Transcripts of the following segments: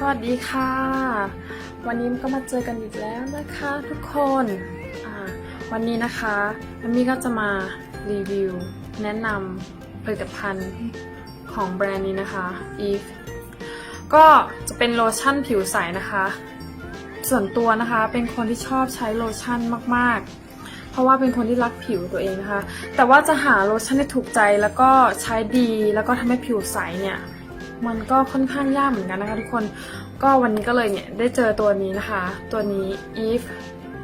สวัสดีค่ะ วันนี้ก็มาเจอกันอีกแล้วนะคะทุกคนวันนี้นะคะมันมี่ก็จะมารีวิว แนะนำผลิตภัณฑ์ของแบรนด์นี้นะคะ Eve ก็จะเป็นโลชั่นผิวใสนะคะ ส่วนตัวนะคะเป็นคนที่ชอบใช้โลชั่นมากๆ เพราะว่าเป็นคนที่รักผิวตัวเองนะคะ แต่ว่าจะหาโลชั่นที่ถูกใจแล้วก็ใช้ดีแล้วก็ทำให้ผิวใสเนี่ย มันก็ค่อนข้างยากเหมือนกันนะคะทุกคน ก็วันนี้ก็เลยเนี่ยได้เจอตัวนี้นะคะ ตัวนี้ Eve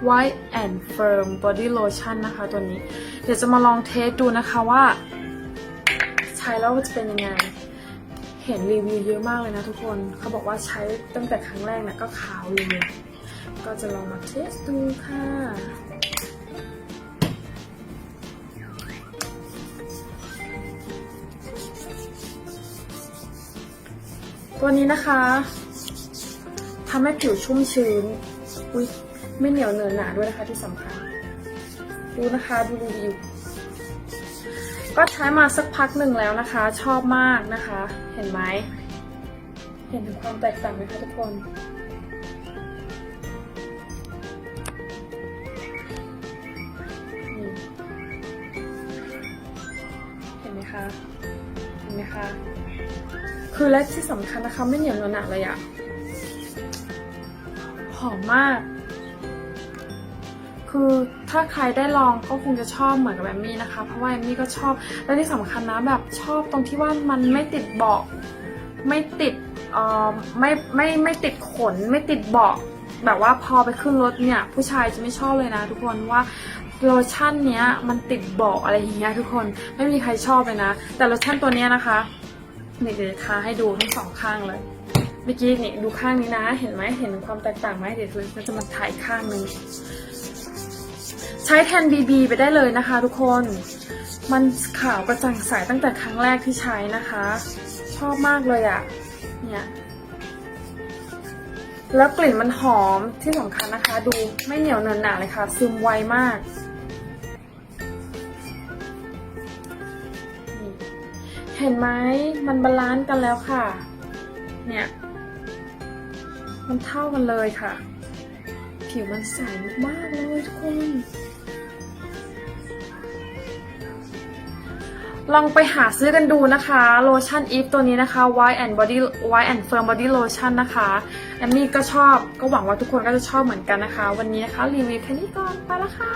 White and Firm Body Lotion นะคะตัวนี้ เดี๋ยวจะมาลองเทสดูนะคะว่า ใช้แล้วจะเป็นยังไง เห็นรีวิวเยอะมากเลยนะทุกคน เขาบอกว่าใช้ตั้งแต่ครั้งแรกเนี่ยก็ขาวเลย ก็จะลองมาเทสดูค่ะ ตัวนี้นะคะทำให้ผิวชุ่มชื้น อุ้ยไม่เหนียวเนอะหนาด้วยนะคะที่สำคัญ ดูนะคะดูรีวิวก็ใช้มาสักพักหนึ่งแล้วนะคะ ชอบมากนะคะ เห็นไหม เห็นถึงความแตกต่างไหมคะทุกคนเห็นไหมคะ นไหมคะ คือและที่สำคัญนะคะ ไม่เหนียวเหนอะหนะเลยอะหอมมาก คือถ้าใครได้ลองก็คงจะชอบเหมือนกับแอมมี่นะคะ เพราะว่าแอมมี่ก็ชอบ และที่สำคัญนะแบบชอบตรงที่ว่ามันไม่ติดเบาะไม่ติดเอ่อไม่ไม่ไม่ติดขน ไม่ติดเบาะแบบว่าพอไปขึ้นรถเนี่ย ผู้ชายจะไม่ชอบเลยนะทุกคนว่า โลชั่นเนี้ยมันติดเบาะอะไรอย่างเงี้ยทุกคนไม่มีใครชอบเลยนะ แต่โลชั่นตัวเนี้ยนะคะนี่เดี๋ยวทาให้ดูทั้งสองข้างเลยเมื่อกี้นี่ดูข้างนี้นะ เห็นไหมเห็นความแตกต่างไหมเดี๋ยวเราจะมาถ่ายข้างหนึงใช้แทน BB ไปได้เลยนะคะ ทุกคน มันขาวกระจ่างใสตั้งแต่ครั้งแรกที่ใช้นะคะ ชอบมากเลยอะ่ะ เนี่ยแล้วกลิ่นมันหอมที่สำคัญนะคะ ดูไม่เหนียวเนินหนาเลยค่ะ ซึมไวมาก เห็นไหมมันบาลานซ์กันแล้วค่ะ เนี่ย มันเท่ากันเลยค่ะ ผิวมันใสมากเลยทุกคน ลองไปหาซื้อกันดูนะคะ โลชั่นอีฟตัวนี้นะคะ White and Body White and Firm Body Lotion นะคะแอมมี่ก็ชอบ ก็หวังว่าทุกคนก็จะชอบเหมือนกันนะคะ วันนี้นะคะ รีวิวแค่นี้ก่อน ไปแล้วค่ะ